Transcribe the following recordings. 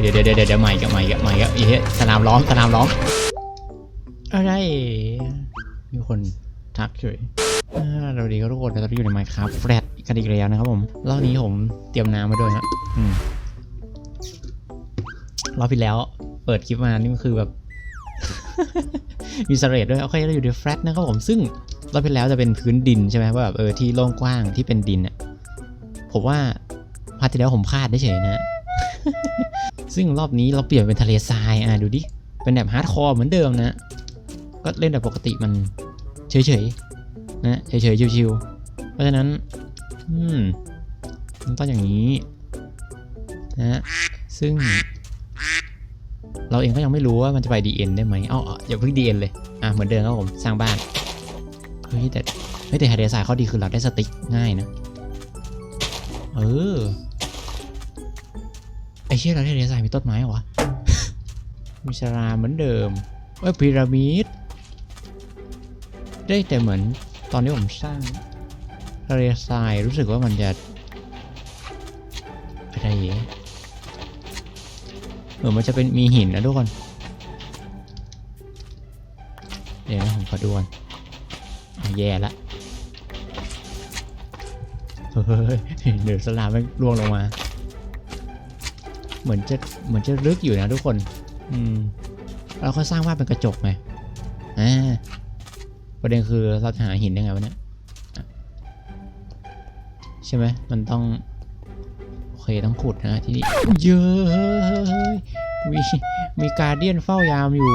เดี๋ยวเดี๋ยวเดี๋ยวเดี๋ยวใหม่กับใหม่กับใหม่กับเอ๊ะสนามล้อมสนามล้อมอะไรมีคนทักเฉยอ่เราดีก็ทุกคนเราอยู่ใน Minecraft Flat กันอีกแล้วนะครับผมรอบนี้ผมเตรียมน้ำมาด้วยครับอืมรอบที่แล้ว เปิดคลิปมานี่มันคือแบบ มีสเรดด้วยโอเคเราอยู่ในแฟลตนะครับผมซึ่งรอบที่แล้วจะเป็นพื้นดินใช่ไหมว่าแบบเออที่โล่งกว้างที่เป็นดินอะผมว่าพาร์ทที่แล้วผมพลาดได้เฉยนะ ซึ่งรอบนี้เราเปลี่ยนเป็นทะเลทรายอะดูดิ เป็นแบบฮาร์ดคอร์เหมือนเดิมนะ ก็เล่นแบบปกติมันเฉยๆนะเฉยๆชิวๆเพราะฉะนั้น อืมต้องอย่างนี้นะซึ่ง เราเองก็ยังไม่รู้ว่ามันจะไป DN ได้ไหมอ้าออย่าเพิ่ง DN เลย อะเหมือนเดิมครับผมสร้างบ้านเฮ้ยแต่เฮ้ยแต่ไฮเดรไซด์ข้อดีคือเราได้สติ๊กง่ายนะ เออ เชี่ยเราได้ไฮเดรไซด์มีต้นไม้เหรอวะมีสลามเหมือนเดิมเอ้ยพีระมิดได้แต่เหมือนตอนนี้ผมสร้างทะเลทรายรู้สึกว่ามันจะอะไรอย่างเงี้ยเหมือนมันจะเป็นมีหินนะทุกคน เดี๋ยวนะผมขอดูก่อนอะแย่ละเฮ้ยเดี๋ยวสลามมันร่วงลงมา เหมือนจะเหมือนจะลึกอยู่นะทุกคน อืมเราก็สร้างบ้านเป็นกระจกไงอ่าประเด็นคือเราจะหาหินได้ไงวะเนี่ยอะใช่ไหมมันต้องโอเคต้องขุดนะที่นี่เยอะมีมีการเดียนเฝ้ายามอยู่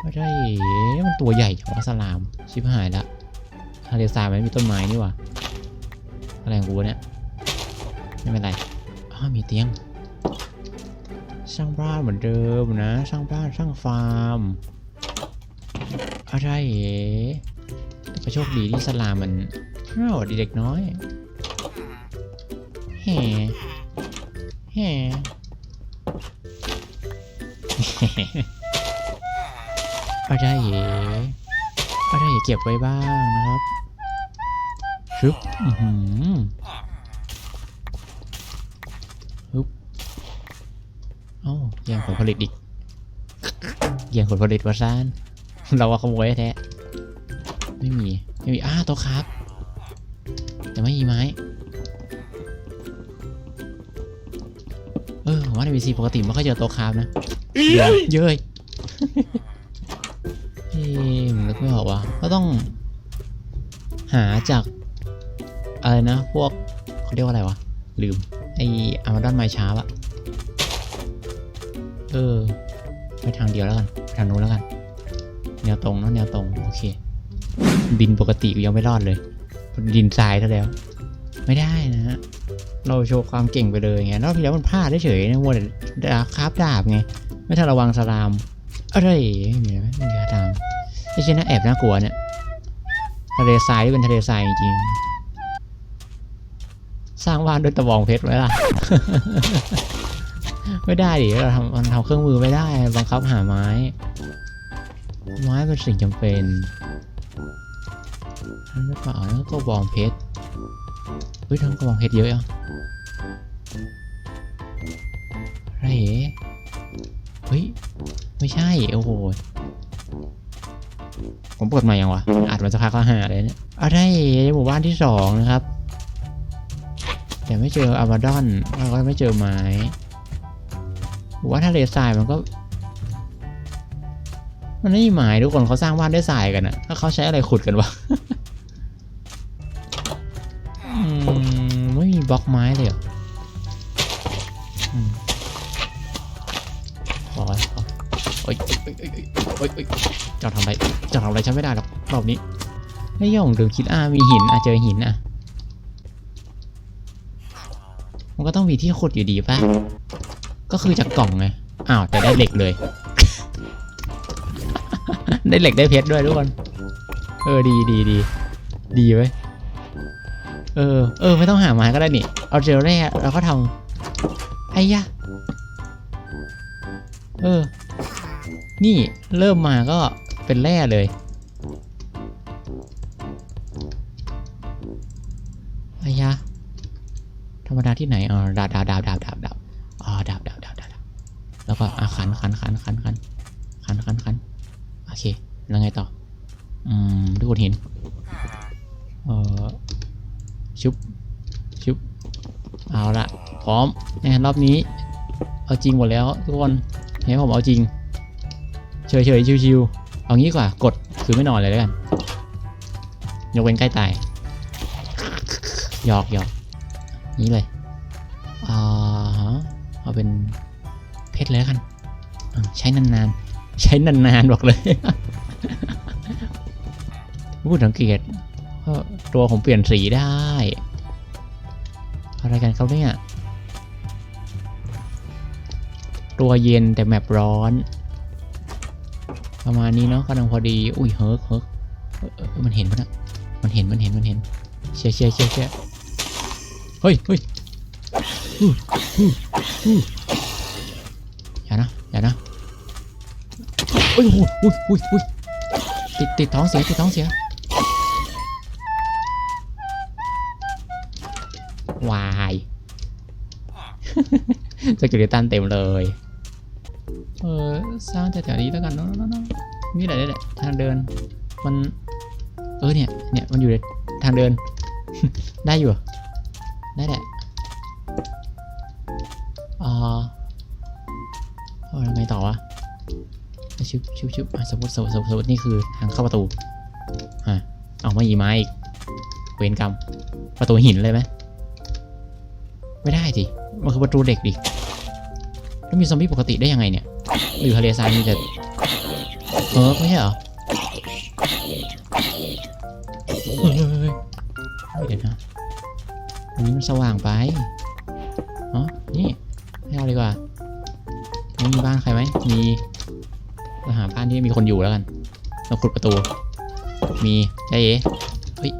ไม่ได้มันตัวใหญ่จังวะสลามชิบหายละทะเลทรายมันไม่มีต้นไม้นี่หว่าอะไรของกูเนี่ยไม่เป็นไรอ้าว มีเตียง สร้างบ้านเหมือนเดิมนะ สร้างบ้านสร้างฟาร์ม อะไรแต่ก็โชคดีที่สลามันอ้าวดีเด็กน้อยแห่แห่อะไรเหยอะไรเหยเก็บไว้บ้างนะครับชึบอือหือฮึบ เอ้าแย่งผลผลิตอีกแย่งผลผลิตวาซานเราว่าขโมยแท้ไม่มี ไม่มีอ้าโตัวครับ แต่ไม่มีไม้ เออผมว่าในวีซีปกติไม่ค่อยเจอโต๊ะคราฟนะเยอะเย้ยเฮ้ยผมนึกไม่ออกว่ะก็ต้อง หาจาก อะไรนะ พวกเขาเรียกว่าอะไรวะ ลืม ไออามาดอนไมชาร์อะ เออไปทางเดียวแล้วกันทางนู้นแล้วกัน แนวตรงเนอะแนวตรงโอเคดินปกติยังไม่รอดเลยดินทรายซะแล้ว ไม่ได้นะฮะเราโชว์ความเก่งไปเลยไงรอบที่แล้วมันพลาดเฉยๆนะมัวแต่ดาบคาบดาบไงไม่ทันระวังสลามอะไรไม่มีอะไรไม่มีอะไรตามไอ้เช่นน่าแอบน่ากลัวเนี่ยทะเลทรายเป็นทะเลทรายจริงๆสร้างบ้านด้วยตะบองเพชรไว้ล่ะ ไม่ได้ดิเราทำมันทำเครื่องมือไม่ได้บังคับหาไม้ ไม้เป็นสิ่งจำเป็นนั่นหรือเปล่านั่นก็บองเพชรเฮ้ยทั้งกระบองเพชรเยอะอะอะไรเหเฮ้ย ไม่ใช่ โอ้โห ผมเปิดใหม่ยังวะอัดมาสักพักก็หาเลยเนี่ยอะไรหมู่บ้านที่สองนะครับ แต่ไม่เจออาบาดอนแล้วก็ไม่เจอไม้ ผมว่าทะเลทรายมันก็ มันไม่มีไม้ทุกคนเขาสร้างบ้านด้วยทรายกันอะแล้วเขาใช้อะไรขุดกันวะไม่มีบล็อกไม้เลยหรออืมขอขอโอ๊ยโอ๊ยโอ๊ยโอ๊ยเจ้าทำอะไรเจ้าทำอะไรฉันไม่ได้หรอกรอบนี้ไม่ย่องลืมคิดอ่ามีหินอะเจอหินอะมันก็ต้องมีที่ขุดอยู่ดีป่ะ ก็คือจากกล่องไง อ้าวแต่ได้เหล็กเลย ได้เหล็กได้เพชรด้วยทุกคน เออดีดีดีดีไว้เออ เออ ไม่ต้องหาไม้ก็ได้นี่ เอาเจลแร่แล้วก็ทำไอ้ยะ เออ นี่เริ่มมาก็เป็นแร่เลย ไอ้ยะ ธรรมดาที่ไหนอ๋อดาบดาบดาบดาบดาบ อ๋อดับดับดับดับแล้วก็อะขันขันขันขันขันขันขันขันโอเค แล้วไงต่อ อืมทุกคนเห็น เออชุบ ชุบ เอาละพร้อมงั้นรอบนี้ เอาจริงหมดแล้วทุกคนให้ผมเอาจริง เฉยเฉยๆชิวๆ เอางี้กว่า กดคือไม่นอนเลยแล้วกัน ยกเว้นใกล้ตาย หยอกหยอกนี้เลย เอาเป็นเพชรเลยแล้วกันใช้นานๆ ใช้นานๆ บอกเลยพูดสังเกตว่าตัวผมเปลี่ยนสีได้อะไรกันครับเนี่ย ตัวเย็นแต่แมปร้อน ประมาณนี้เนาะกำลังพอดี อุ้ยเฮิร์กเฮิร์กมันเห็นปะนะมันเห็นมันเห็นมันเห็นเชียร์เชียร์เชียร์เชียเฮ้ยเฮ้ย อย่านะ อย่านะเฮ้ยโอ้ยอุ้ยอุ้ยอุ้ยติดติดท้องเสีย ติดท้องเสีย วายสกิลตันเต็มเลย เออสร้างแถวๆนี้แล้วกันเนาะเนาะเนาะนี่แหละนี่แหละทางเดิน มัน เออเนี่ย เนี่ย มันอยู่ในทางเดิน ได้อยู่ ได้แหละ เอายังไงต่อวะชุบชุบชุบสมมติสมมติสมมตินี่คือทางเข้าประตูฮะเอามาอีไม้อีกเวรกรรม ประตูหินเลยไหมไม่ได้สิมันคือประตูเด็กดิแล้วมีซอมบี้ปกติได้ยังไงเนี่ยอยู่ทะเลทรายมีแต่เออไม่ใช่เหรอเฮ้ยเฮ้ยเฮ้ยเฮ้ยเดี๋ยวนะอันนี้มันสว่างไป ดีกว่าไม่มีบ้านใครไหมมีเราหาบ้านที่มีคนอยู่แล้วกัน เราขุดประตู มีใจเอ๋เฮ้ย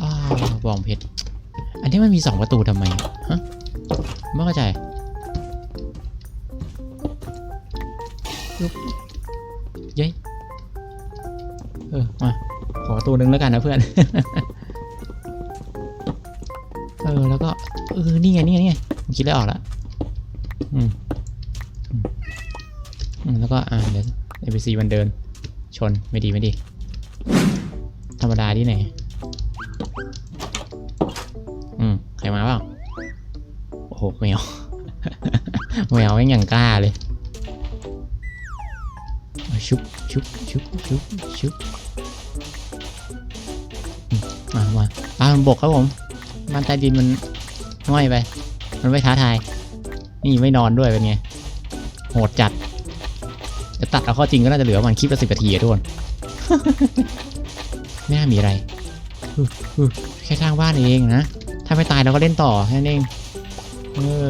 อ้าวบองเพชร อันนี้มันมีสองประตูทำไมฮะไม่เข้าใจลุกเย้เออ มา ขอประตูหนึงแล้วกันนะเพื่อน เออ แล้วก็ เออ นี่ไง นี่ไง นี่ไงผมคิดได้ออกแล้วอืมอืมอืมแล้วก็ อ่า เดี๋ยว NPC มันเดิน ชน ไม่ดี ไม่ดี ธรรมดาที่ไหน อืม ใครมาเปล่าโอ้โหแมวแมวแม่งอย่างกล้าเลยเอาชุบ ชุบ ชุบ ชุบ ชุบอืมมา มาบ้านบกครับผม บ้านใต้ดินมันง่อยไป มันไม่ท้าทาย นี่ไม่นอนด้วยเป็นไง โหดจัด จะตัดเอาข้อจริงก็น่าจะเหลือมันคลิปละสิบนาทีอะทุกคนไม่น่ามีอะไร แค่สร้างบ้านเองนะ ถ้าไม่ตายเราก็เล่นต่อแค่นั้นเอง เออ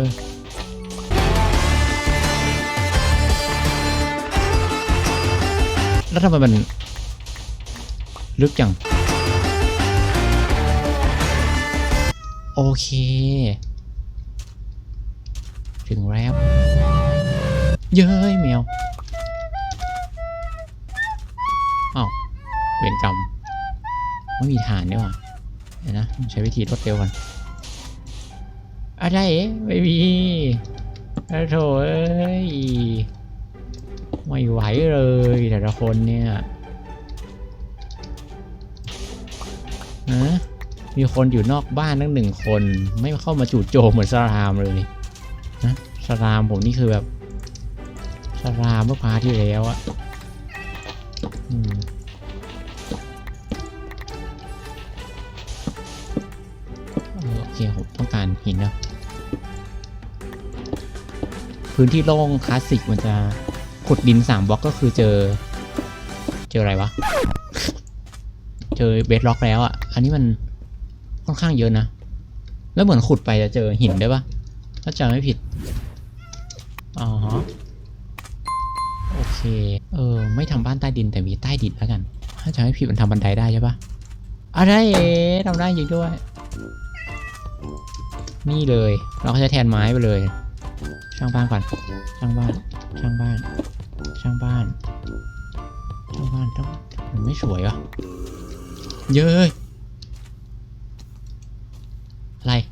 แล้วทำไมมันลึกจัง โอเค ถึงแล้ว เย้ยแมวอ้าวเวรกรรมไม่มีฐานด้วยว่ะเดี๋ยวนะใช้วิธีรวดเร็วก่อนอะไรเอ๊ะไม่มีโถเอ้ยไม่ไหวเลยแต่ละคนเนี่ยนะ มีคนอยู่นอกบ้านตั้งหนึ่งคนไม่เข้ามาจู่โจมเหมือนสรามเลยนะสรามผมนี่คือแบบสรามเมื่อพาที่แล้วอะโอเคผมต้องการหินนะพื้นที่โล่งคลาสสิกมันจะขุดดินสามบล็อกก็คือเจอ เจออะไรวะ เจอเบสล็อกแล้วอะ อันนี้มัน ค่อนข้างเยอะนะ แล้วเหมือนขุดไปจะเจอหินได้ปะถ้าจำไม่ผิด อ๋อฮะโอเค เออ ไม่ทำบ้านใต้ดินแต่มีใต้ดินแล้วกัน ถ้าจำไม่ผิดมันทำบันไดได้ใช่ปะอะไรเอ๋ทำได้จริงด้วย นี่เลย เราก็ใช้แทนไม้ไปเลย ช่างบ้านก่อน ช่างบ้าน ช่างบ้าน ช่างบ้าน ช่างบ้านต้องมันไม่สวยวะเย้ย like